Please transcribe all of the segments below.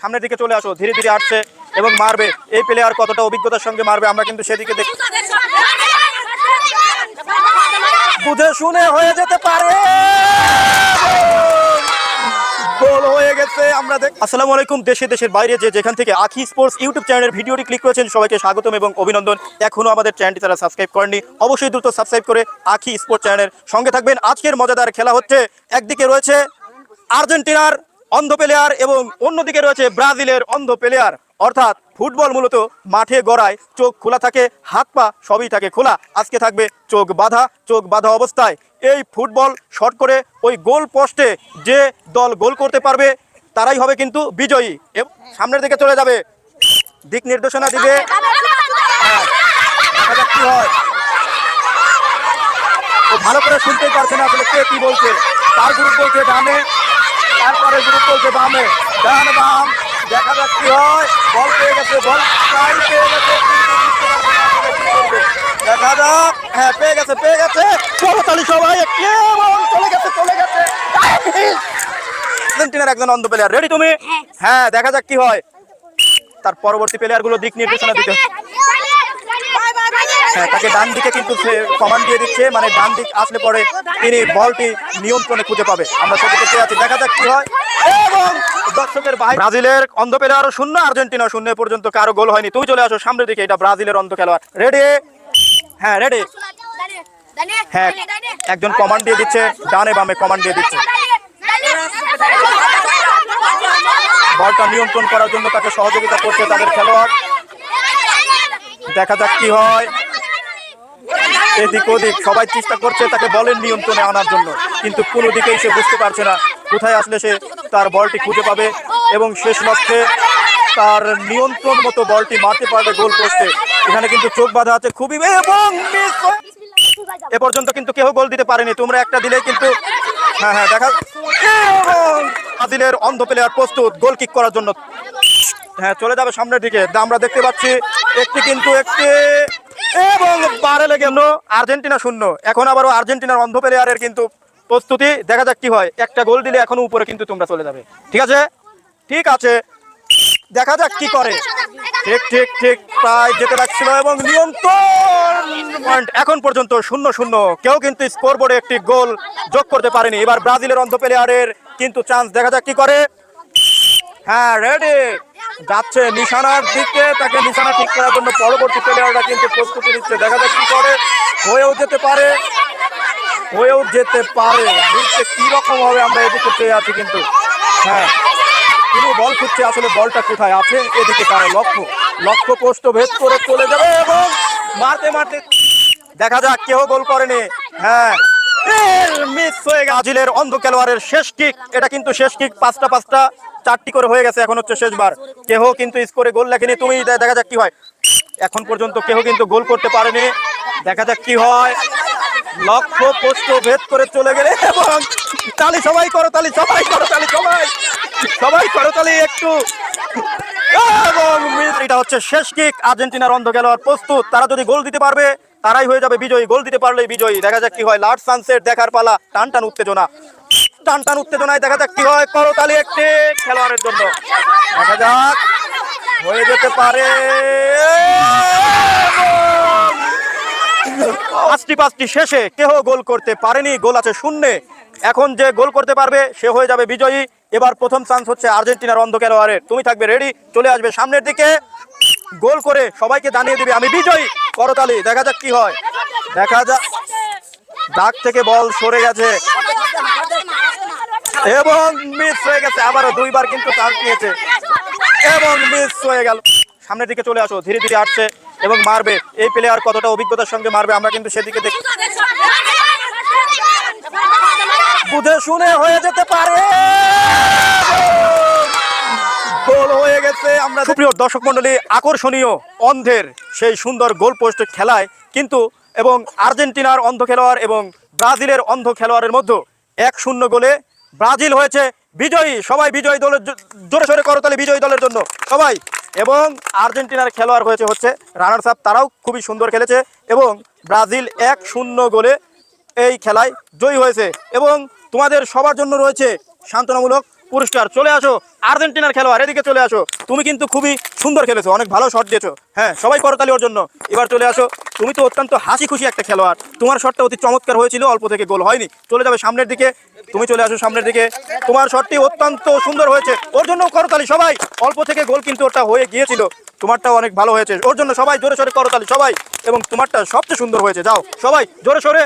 সামনের দিকে চলে আসো, ধীরে ধীরে আসছে এবং মারবে। এই প্লেয়ার কতটা অভিজ্ঞতার সঙ্গে মারবে, আমরা কিন্তু সেদিকে দেখ বুঝে শুনে হয়ে যেতে পারে। গোল হয়ে গেছে, আমরা দেখ আসসালামু আলাইকুম, দেশে দেশের বাইরে যে যেখান থেকে আখি স্পোর্টস ইউটিউব চ্যানেলের ভিডিওটি ক্লিক করেছেন, সবাইকে স্বাগতম এবং অভিনন্দন। এখনও আমাদের চ্যানেলটি তারা সাবস্ক্রাইব করেননি, অবশ্যই দ্রুত সাবস্ক্রাইব করে আখি স্পোর্টস চ্যানেলের সঙ্গে থাকবেন। আজকের মজাদার খেলা হচ্ছে, একদিকে রয়েছে আর্জেন্টিনার অন্ধ প্লেয়ার এবং অন্যদিকে রয়েছে ব্রাজিলের অন্ধ প্লেয়ার অর্থাৎ ফুটবল মূলত মাঠে গড়ায় চোখ খোলা থাকে, হাত পা সবই থাকে খোলা। আজকে থাকবে চোখ বাঁধা চোখ বাঁধা অবস্থায়। এই ফুটবল শর্ট করে ওই গোল পোস্টে যে দল গোল করতে পারবে, তারাই হবে কিন্তু বিজয়ী। এব- সামনের দিকে চলে যাবে। দিক নির্দেশনা দিবে। ভালো করে শুনতেই পারছে না আসলে কে কি বলছে। তার গ্রুপ বলছে ডানে তারপরে গ্রুপ বামে। ডান বাম দেখা যাক কি হয়। বল পেয়ে গেছে বল ট্রাই পেয়ে গেছে। দেখা যাক হ্যাঁ পেয়ে গেছে পেয়ে গেছে। চলো সবাই চলে গেছে চলে গেছে। আর্জেন্টিনার একজন অন্ধ প্লেয়ার রেডি তুমি? হ্যাঁ। দেখা যাক কি হয়। তার পরবর্তী প্লেয়ারগুলো দিক নির্দেশনা দিতে। হ্যাঁ তাকে ডান দিকে কিন্তু সে কমান্ড দিয়ে দিচ্ছে মানে ডান দিক আসলে পরে তিনি বলটি নিয়ন্ত্রণে খুঁজে পাবে। আমরা সেদিকে চেয়ে আছি। দেখা যাক কি হয়। এবং দর্শকের বাইরে ব্রাজিলের অন্ধ প্লেয়ার শূন্য, আর্জেন্টিনা শূন্য পর্যন্ত কারও গোল হয়নি। তুমি চলে আসো সামনের দিকে, এটা ব্রাজিলের অন্ধ খেলোয়াড়। রেডি হ্যাঁ রেডি হ্যাঁ একজন কমান্ড দিয়ে দিচ্ছে, ডানে বামে কমান্ড দিয়ে দিচ্ছে। বলটা নিয়ন্ত্রণ করার জন্য তাকে সহযোগিতা করছে তাদের খেলোয়াড়। দেখা যাক কি হয়। এদিক ওদিক সবাই চেষ্টা করছে তাকে বলের নিয়ন্ত্রণে আনার জন্য। কিন্তু কোনো দিকেই সে বুঝতে পারছে না কোথায় আসলে সে তার বলটি খুঁজে পাবে। এবং শেষ লক্ষ্যে তার নিয়ন্ত্রণ মতো বলটি মারতে পারবে গোল পোস্টে। এখানে কিন্তু চোখ বাঁধা আছে খুবই এবং এ পর্যন্ত কিন্তু কেউ গোল দিতে পারেনি। তোমরা একটা দিলে কিন্তু হ্যাঁ হ্যাঁ দেখা এবং আদিলের অন্ধ প্লেয়ার প্রস্তুত গোল কিক করার জন্য। হ্যাঁ চলে যাবে সামনের দিকে। আমরা দেখতে পাচ্ছি একটি কিন্তু একটি এবং বারে লেগে আর্জেন্টিনা শূন্য। এখন আবারও আর্জেন্টিনার অন্ধ প্লেয়ারের কিন্তু প্রস্তুতি। দেখা যাক কি হয়। একটা গোল দিলে এখনও উপরে কিন্তু তোমরা চলে যাবে। ঠিক আছে? ঠিক আছে। দেখা যাক কি করে। ঠিক ঠিক ঠিক প্রায় যেতে লাগছিল এবং নিয়ন্ত্রণ এখন পর্যন্ত শূন্য শূন্য। কেউ কিন্তু স্কোর বোর্ডে একটি গোল যোগ করতে পারেনি। এবার ব্রাজিলের অন্ধ প্লেয়ারের কিন্তু চান্স দেখা যাক কি করে। হ্যাঁ রেডি যাচ্ছে নিশানার দিকে, তাকে নিশানা ঠিক করার জন্য পরবর্তী প্লেয়াররা কিন্তু প্রস্তুতি নিচ্ছে। দেখা যাক কি করে। হয়েও যেতে পারে। হয়েও যেতে পারে। দেখতে কি রকম হবে আমরা এদিকে পেয়ে আছি কিন্তু। হ্যাঁ কিন্তু বল খুঁজছে আসলে বলটা কোথায় আছে? এদিকে তার লক্ষ্য। লক্ষ্য পোস্ট ভেদ করে চলে যাবে এবং মারতে মারতে দেখা যাক কেউ গোল করেনি। হ্যাঁ মিস হয়ে গেছে ব্রাজিলের অন্ধ খেলোয়াড়ের শেষ কিক এটা কিন্তু শেষ কিক পাঁচটা পাঁচটা। চারটি করে হয়ে গেছে, এখন হচ্ছে শেষবার। কেহ কিন্তু স্কোরে গোল লেখেনি, তুমি দেখা যাক কি হয়। এখন পর্যন্ত কেহ কিন্তু গোল করতে পারেনি। দেখা যাক কি হয়। লক্ষ্য পোস্ট ভেদ করে চলে গেলে এবং তালি সবাই করো, তালি সবাই করো, তালি সবাই। সবাই করো তালি একটু। এবং এটা হচ্ছে শেষ কিক আর্জেন্টিনার অন্ধ খেলোয়াড় প্রস্তুত। তারা যদি গোল দিতে পারবে, তারাই হয়ে যাবে বিজয়ী। গোল দিতে পারলেই বিজয়ী। দেখা যাক কি হয়। লাস্ট সানসেট দেখার পালা। টান টান উত্তেজনা। টান টান উত্তেজনায় দেখা যাক কি হয় করতালি একটি খেলোয়াড়ের জন্য। দেখা যাক, হয়ে যেতে পারে। পাঁচটি পাঁচটি শেষে কেহ গোল করতে পারেনি, গোল আছে শূন্যে। এখন যে গোল করতে পারবে, সে হয়ে যাবে বিজয়ী। এবার প্রথম চান্স হচ্ছে আর্জেন্টিনার অন্ধ খেলোয়াড়ের। তুমি থাকবে রেডি চলে আসবে সামনের দিকে। গোল করে সবাইকে জানিয়ে দিবে, আমি বিজয়ী, করতালি, দেখা যাক কি হয়। দেখা যাক, দাগ থেকে বল সরে গেছে। এবং মিস হয়ে গেছে। আবারও দুইবার কিন্তু চান্স নিয়েছে। এবং মিস হয়ে গেল। সামনের দিকে চলে আসো, ধীরে ধীরে আসছে এবং মারবে। এই প্লেয়ার কতটা অভিজ্ঞতার সঙ্গে মারবে, আমরা কিন্তু সেদিকে দেখি। বুঝে শুনে হয়ে যেতে পারে। গোল হয়ে গেছে। আমরা সুপ্রিয় দর্শক মন্ডলী আকর্ষণীয় অন্ধের সেই সুন্দর গোল পোস্ট খেলায় কিন্তু এবং আর্জেন্টিনার অন্ধ খেলোয়াড় এবং ব্রাজিলের অন্ধ খেলোয়াড়ের মধ্যে এক শূন্য গোলে ব্রাজিল হয়েছে বিজয়ী। সবাই বিজয়ী দলের জোরে সোরে করতালি বিজয়ী দলের জন্য। সবাই। এবং আর্জেন্টিনার খেলোয়াড় হয়েছে হচ্ছে রানার্স আপ। তারাও খুবই সুন্দর খেলেছে এবং ব্রাজিল এক শূন্য গোলে এই খেলায় জয়ী হয়েছে। এবং তোমাদের সবার জন্য রয়েছে সান্ত্বনামূলক পুরস্কার, চলে আসো। আর্জেন্টিনার খেলোয়াড়, এদিকে চলে আসো। তুমি কিন্তু খুবই সুন্দর খেলেছো, অনেক ভালো শট দিয়েছ। হ্যাঁ সবাই করতালি ওর জন্য। এবার চলে আসো। তুমি তো অত্যন্ত হাসি খুশি একটা খেলোয়াড়। তোমার শটটা অতি চমৎকার হয়েছিল, অল্প থেকে গোল হয়নি। চলে যাবে সামনের দিকে। তুমি চলে আসো সামনের দিকে। তোমার শটটি অত্যন্ত সুন্দর হয়েছে। ওর জন্য করতালি সবাই। অল্প থেকে গোল কিন্তু ওটা হয়ে গিয়েছিল। তোমারটাও অনেক ভালো হয়েছে। ওর জন্য সবাই জোরে সোরে করতালি সবাই। এবং তোমারটা সবচেয়ে সুন্দর হয়েছে। যাও, সবাই জোরে সোরে।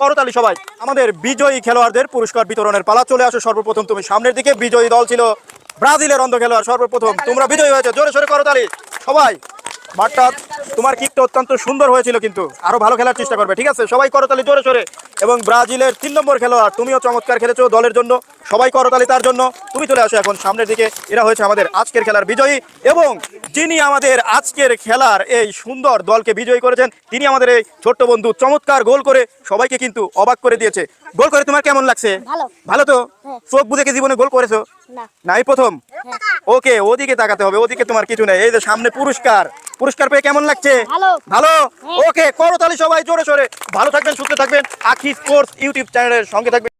করতালি সবাই। আমাদের বিজয়ী খেলোয়াড়দের পুরস্কার বিতরণের পালা চলে আসো সর্বপ্রথম। তুমি সামনের দিকে বিজয়ী দল ছিল ব্রাজিলের অন্ধ খেলোয়াড় সর্বপ্রথম। তোমরা বিজয়ী হয়েছে। জোরে সরে করতালি সবাই, মাঠটা তোমার কিকটা অত্যন্ত সুন্দর হয়েছিল কিন্তু। আরও ভালো খেলার চেষ্টা করবে। ঠিক আছে? সবাই করতালি, জোরে সোরে। এবং ব্রাজিলের তিন নম্বর খেলোয়াড়। তুমিও চমৎকার খেলেছো দলের জন্য। সবাই করতালি তার জন্য। তুমি চলে আসো এখন সামনের দিকে। এরা হয়েছে আমাদের আজকের খেলার বিজয়ী এবং যিনি আমাদের আজকের খেলার এই সুন্দর দলকে বিজয়ী করেছেন তিনি আমাদের এই ছোট্ট বন্ধু চমৎকার গোল করে সবাইকে কিন্তু অবাক করে দিয়েছে। গোল করে তোমার কেমন লাগছে? ভালো। তো? হ্যাঁ। চোখ বুঝে কি জীবনে গোল করেছ? নাই প্রথম? ওকে ওদিকে তাকাতে হবে ওদিকে তোমার কিছু নেই। এই যে সামনে পুরস্কার। পুরস্কার পেয়ে কেমন লাগছে? ভালো। ভালো? হ্যাঁ। ওকে করতালি সবাই জোরে সোরে। ভালো থাকবেন সুস্থ থাকবেন। আখি কোর্স ইউটিউব চ্যানেলের সঙ্গে থাকবেন।